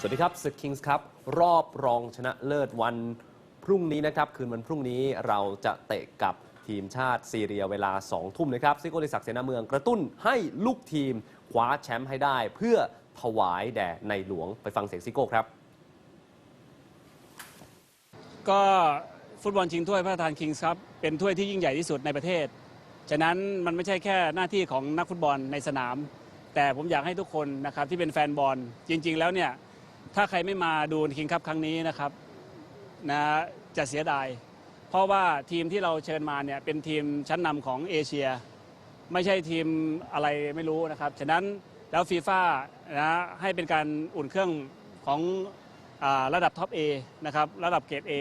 สวัสดีครับศึกคิงส์ครับ รอบรองชนะเลิศวันพรุ่งนี้นะครับ คืนวันพรุ่งนี้เราจะเตะกับทีมชาติซีเรียเวลา 2 ทุ่มนะครับซิโกลิศักดิ์เสนาเมืองกระตุ้นให้ลูกทีมคว้าแชมป์ให้ได้ เพื่อถวายแด่ในหลวงไปฟังเสียงซิโก้ครับ ก็ฟุตบอลชิงถ้วยพระราชทานคิงส์ครับเป็นถ้วยที่ยิ่งใหญ่ที่สุดในประเทศ ฉะนั้นมันไม่ใช่แค่หน้าที่ของนักฟุตบอลในสนาม แต่ผมอยากให้ทุกคนนะครับที่เป็นแฟนบอลจริง ๆ แล้วเนี่ย ถ้าใครไม่มาดูคิงคัพครั้งนี้นะครับนะจะเสียดาย เพราะว่าทีมที่เราเชิญมาเนี่ยเป็นทีมชั้นนำของเอเชีย ไม่ใช่ทีมอะไรไม่รู้นะครับ ฉะนั้นแล้วฟีฟ่านะให้เป็นการอุ่นเครื่องของอระดับท็อป A นะครับระดับเกรด A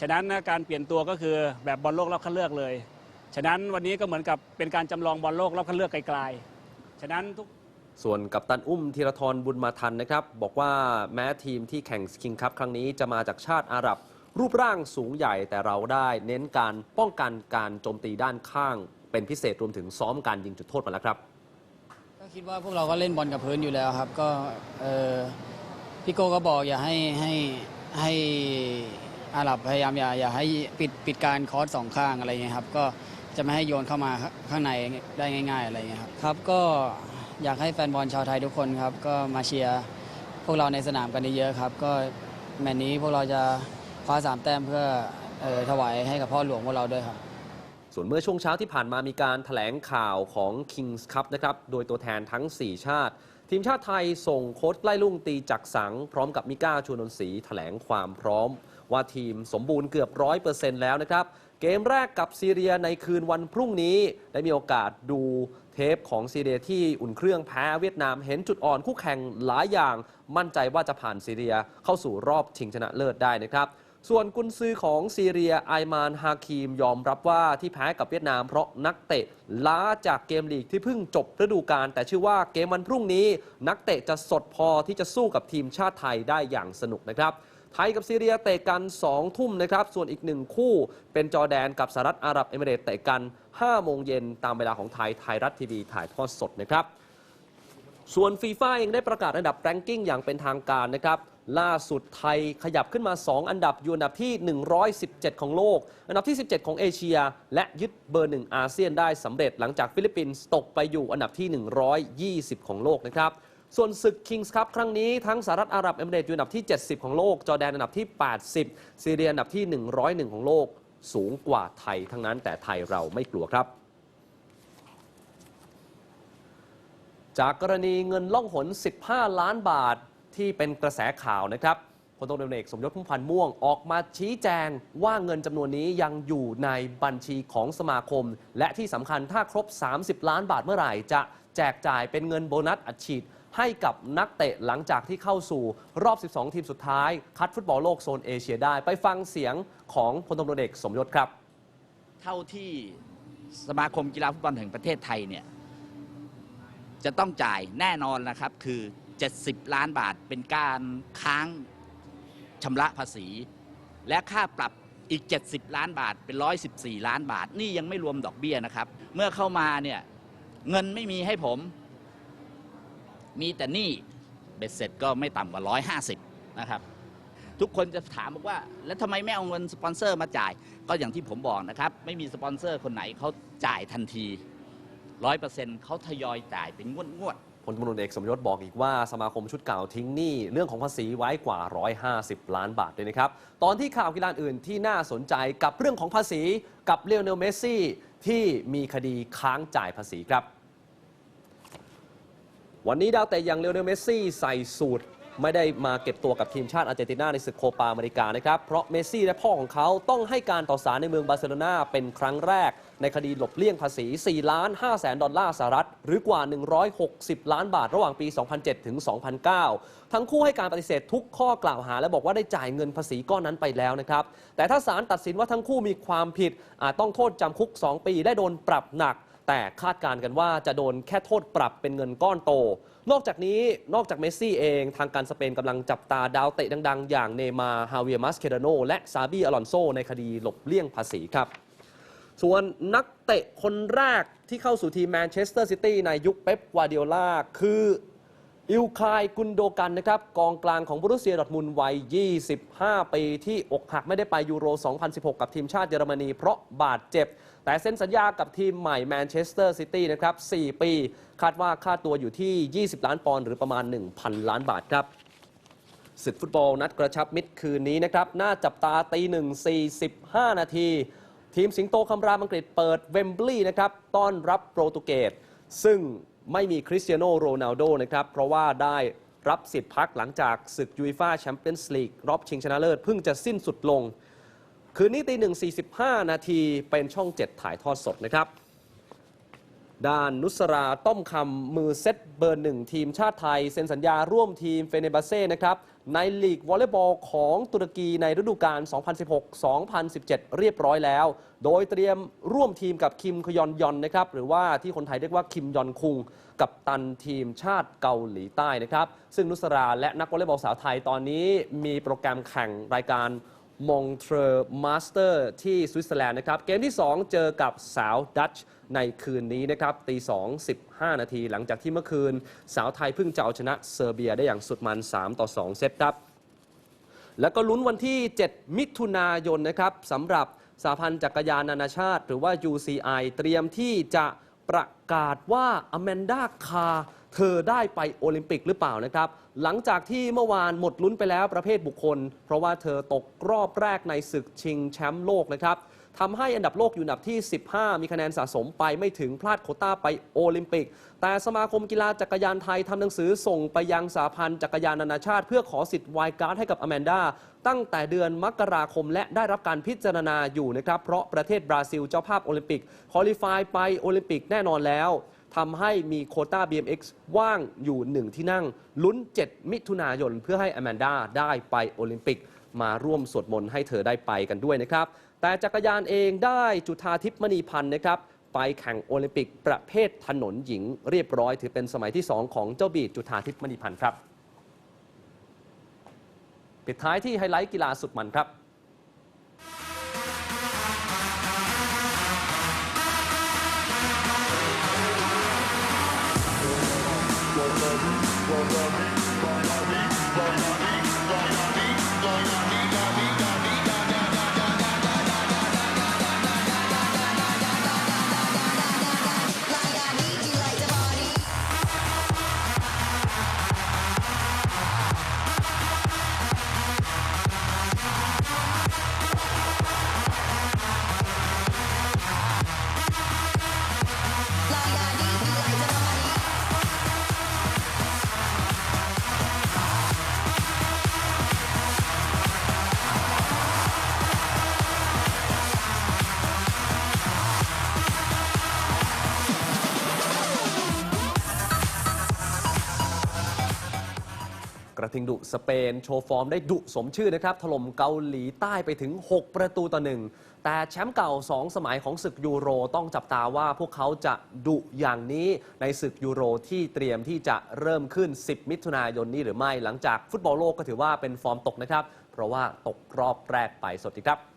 ฉะนั้นนะการเปลี่ยนตัวก็คือแบบบอลโลกรอบคัดเลือกเลย ฉะนั้นวันนี้ก็เหมือนกับเป็นการจำลองบอลโลกรอบคัดเลือกไกลๆ ฉะนั้นทุก ส่วนกัปตันอุ้มธีรทรบุญมาทันนะครับ บอกว่าแม้ทีมที่แข่งคิงคัพครั้งนี้จะมาจากชาติอาหรับ รูปร่างสูงใหญ่แต่เราได้ เน้นการป้องกันการโจมตีด้านข้าง เป็นพิเศษรวมถึงซ้อมการยิงจุดโทษมาแล้วครับก็คิดว่าพวกเราก็เล่นบอลกับพื้นอยู่แล้วครับ ก็พี่โก้ก็บอกอย่าให้ให้ให้อาหรับพยายามอย่าอย่าให้ปิดปิดการคอร์สสองข้างอะไรเงี้ยครับก็จะไม่ให้โยนเข้ามาข้างในได้ง่าย ๆ อะไรเงี้ยครับครับก็ อยากให้แฟนบอลชาวไทยทุกคนครับ ก็มาเชียร์พวกเราในสนามกันเยอะๆครับ ก็แมตช์นี้พวกเราจะคว้าสามแต้มเพื่อออถวายให้กับพ่อหลวงพวกเราด้วยครับ ส่วนเมื่อช่วงเช้าที่ผ่านมามีการถแถลงข่าวของ Kings Cup นะครับ โดยตัวแทนทั้ง 4 ชาติ ทีมชาติไทยส่งโค้ชไล่ลุ่งตีจักสัง พร้อมกับมิก้าชูนนทรีแถลงความพร้อม ว่าทีมสมบูรณ์เกือบร้อยเปอร์เซ็นต์แล้วนะครับ เกมแรกกับซีเรียในคืนวันพรุ่งนี้ ได้มีโอกาสดูเทปของซีเรียที่อุ่นเครื่องแพ้เวียดนามเห็นจุดอ่อนคู่แข่งหลายอย่าง มั่นใจว่าจะผ่านซีเรียเข้าสู่รอบชิงชนะเลิศได้นะครับ ส่วนกุนซือของซีเรียไอมานฮาคีมยอมรับว่าที่แพ้กับเวียดนามเพราะนักเตะล้าจากเกมลีกที่เพิ่งจบฤดูกาลแต่เชื่อว่าเกมวันพรุ่งนี้ นักเตะจะสดพอที่จะสู้กับทีมชาติไทยได้อย่างสนุกนะครับ ไทยกับซีเรียเตะกัน2ทุ่มนะครับ ส่วนอีกหนึ่งคู่เป็นจอแดนกับสหรัฐอาหรับเอมิเรตส์เตะกัน5โมงเย็นตามเวลาของไทยไทยรัฐทีวีถ่ายทอดสดนะครับ ส่วนฟีฟ่าเองได้ประกาศอันดับแรงกิ้งอย่างเป็นทางการนะครับล่าสุดไทยขยับขึ้นมา 2 อันดับอยู่อันดับที่ 117 ของโลก อันดับที่ 17 ของเอเชีย และยึดเบอร์หนึ่งอาเซียนได้สำเร็จหลังจากฟิลิปปินส์ตกไปอยู่อันดับที่ 120 ของโลกนะครับ ส่วนศึก Kings Cup ครั้งนี้ทั้งสหรัฐอาหรับเอมิเรตส์อยู่อันดับที่ 70 ของโลก จอร์แดนอันดับที่ 80 ซีเรียอันดับที่ 101 ของโลก สูงกว่าไทยทั้งนั้นแต่ไทยเราไม่กลัวครับ จากกรณีเงินล่องหน 15 ล้านบาทที่เป็นกระแสข่าวนะครับพลตำรวจเอกสมยศพุ่มพันธ์ม่วงออกมาชี้แจงว่าเงินจำนวนนี้ยังอยู่ในบัญชีของสมาคม และที่สำคัญถ้าครบ 30 ล้านบาทเมื่อไหร่จะ แจกจ่ายเป็นเงินโบนัสอัดฉีด ให้กับนักเตะหลังจากที่เข้าสู่รอบ 12 ทีมสุดท้าย คัดฟุตบอลโลกโซนเอเชียได้ ไปฟังเสียงของพลตำรวจเอกสมยศครับ เท่าที่สมาคมกีฬาฟุตบอลแห่งประเทศไทยเนี่ยจะต้องจ่ายแน่นอนนะครับคือ 70 ล้านบาทเป็นการค้างชำระภาษี และค่าปรับอีก 70 ล้านบาทเป็น 114 ล้านบาท นี่ยังไม่รวมดอกเบี้ยนะครับ เมื่อเข้ามาเนี่ย เงินไม่มีให้ผม มีแต่หนี้เบ็ดเสร็จก็ไม่ต่ำกว่า 150 นะครับ ทุกคนจะถามบอกว่า แล้วทำไมไม่เอาเงินสปอนเซอร์มาจ่าย ก็อย่างที่ผมบอกนะครับ ไม่มีสปอนเซอร์คนไหนเขาจ่ายทันทีร้อยเปอร์เซ็นต์เขาทยอยจ่ายเป็นงวดงวดพลตำรวจเอกสมยศบอกอีกว่าสมาคมชุดเก่าทิ้งหนี้เรื่องของภาษีไว้กว่า 150 ล้านบาทเลยนะครับ ตอนที่ข่าวกีฬาอื่นที่น่าสนใจกับเรื่องของภาษีกับเลโอเนลเมสซี่ ที่มีคดีค้างจ่ายภาษีครับ วันนี้ดาวแต่อย่างเลโอเนลเมสซี่ใส่สูตร ไม่ได้มาเก็บตัวกับทีมชาติอาร์เจนตินาในศึกโคปาอเมริกานะครับ เพราะเมสซี่และพ่อของเขาต้องให้การต่อศาลในเมืองบาร์เซโลนาเป็นครั้งแรก ในคดีหลบเลี่ยงภาษี 4 ล้าน5แสนดอลลาร์สหรัฐ หรือกว่า 160 ล้านบาทระหว่างปี 2007 ถึง 2009 ทั้งคู่ให้การปฏิเสธทุกข้อกล่าวหา และบอกว่าได้จ่ายเงินภาษีก้อนนั้นไปแล้วนะครับแต่ถ้าศาลตัดสินว่าทั้งคู่มีความผิดอาจต้องโทษจำคุก 2 ปีได้โดนปรับหนัก แต่คาดการณ์กันว่าจะโดนแค่โทษปรับเป็นเงินก้อนโต นอกจากนี้นอกจากเมสซี่เองทางการสเปนกำลังจับตาดาวเตะดัง ๆ อย่างเนย์มาฮาเวียมัสเคเดโนและซาบีอลอนโซในคดีหลบเลี่ยงภาษีครับ ส่วนนักเตะคนแรกที่เข้าสู่ทีมแมนเชสเตอร์ซิตี้ในยุคเป๊ปกวาร์ดิโอลาคือ อิลคายกุนโดกันนะครับกองกลางของบรุเซียดอทมุนวัย 25 ปีที่อกหักไม่ได้ไปยูโร 2016 กับทีมชาติเยอรมนี เพราะบาดเจ็บ แต่เซ็นสัญญากับทีมใหม่แมนเชสเตอร์ซิตี้นะครับ 4 ปี คาดว่าค่าตัวอยู่ที่ 20 ล้านปอนด์หรือประมาณ 1,000 ล้านบาทครับศึกฟุตบอลนัดกระชับมิตรคืนนี้นะครับน่าจับตาตีหนึ่ง45 นาที ทีมสิงโตคำรามอังกฤษเปิดเวมบลีย์นะครับต้อนรับโปรตุเกสซึ่ง ไม่มีคริสเตียโนโรนัลโดนะครับ เพราะว่าได้รับสิทธิ์พักหลังจากศึกยูฟ่าแชมเปี้ยนส์ลีกรอบชิงชนะเลิศเพิ่งจะสิ้นสุดลง คืนนี้ตีหนึ่ง45 นาทีเป็นช่อง 7 ถ่ายทอดสดนะครับ ด้านนุสราต้อมคำมือเซตเบอร์หนึ่งทีมชาติไทย เซ็นสัญญาร่วมทีมเฟเนบาเซ่นะครับในลีกวอลเลย์บอลของตุรกีในฤดูกาล 2016-2017 เรียบร้อยแล้ว โดยเตรียมร่วมทีมกับคิมคยอนยอนนะครับหรือว่าที่คนไทยเรียกว่าคิมยอนคุง กับตันทีมชาติเกาหลีใต้นะครับซึ่งนุสราและนักวอลเลย์บอลสาวไทยตอนนี้มีโปรแกรมแข่งรายการ มงเทรมาสเตอร์ที่สวิตเซอร์แลนด์นะครับ เกมที่ 2 เจอกับสาวดัตช์ในคืนนี้นะครับตี2 15 นาที หลังจากที่เมื่อคืน สาวไทยเพิ่งจะเอาชนะเซอร์เบียได้อย่างสุดมัน 3 ต่อ 2 เซตครับ แล้วก็ลุ้นวันที่ 7 มิถุนายนนะครับสำหรับสาพันธ์จักรยานนานาชาติ หรือว่า UCI เตรียมที่จะ ประกาศว่าอแมนดาคาเธอได้ไปโอลิมปิกหรือเปล่านะครับ หลังจากที่เมื่อวานหมดลุ้นไปแล้วประเภทบุคคล เพราะว่าเธอตกรอบแรกในศึกชิงแชมป์โลกนะครับ ทำให้อันดับโลกอยู่อันดับที่ 15 มีคะแนนสะสมไปไม่ถึงพลาดโคต้าไปโอลิมปิก แต่สมาคมกีฬาจักรยานไทยทำหนังสือส่งไปยังสาพันธ์จักรยานนานาชาติ เพื่อขอสิทธิ์ไวายการ์ดให้กับอแมนดาตั้งแต่เดือนมกราคมและได้รับการพิจารณาอยู่นะครับเพราะประเทศบราซิลเจ้าภาพโอลิมปิกคอลิฟายไปโอลิมปิกแน่นอนแล้ว ทำให้มีโควต้า BMX ว่างอยู่หนึ่งที่นั่ง ลุ้น 7 มิถุนายน เพื่อให้อแมนดาได้ไปโอลิมปิก มาร่วมสวดมนต์ให้เธอได้ไปกันด้วยนะครับ แต่จักรยานเองได้จุธาทิพย์มณีพันธ์นะครับ ไปแข่งโอลิมปิกประเภทถนนหญิงเรียบร้อย ถือเป็นสมัยที่ 2 ของเจ้าบีดจุธาทิพย์มณีพันธ์ครับ ปิดท้ายที่ไฮไลท์กีฬาสุดมันครับ ทิงดุสเปน โชว์ฟอร์มได้ดุสมชื่อนะครับ ถล่มเกาหลีใต้ไปถึง 6 ประตูต่อหนึ่งแต่แชมป์เก่า 2 สมัยของศึกยูโรต้องจับตาว่าพวกเขาจะดุอย่างนี้ในศึกยูโรที่เตรียมที่จะเริ่มขึ้น 10 มิถุนายนนี้หรือไม่หลังจากฟุตบอลโลกก็ถือว่าเป็นฟอร์มตกนะครับ เพราะว่าตกรอบแรกไปสวัสดีครับ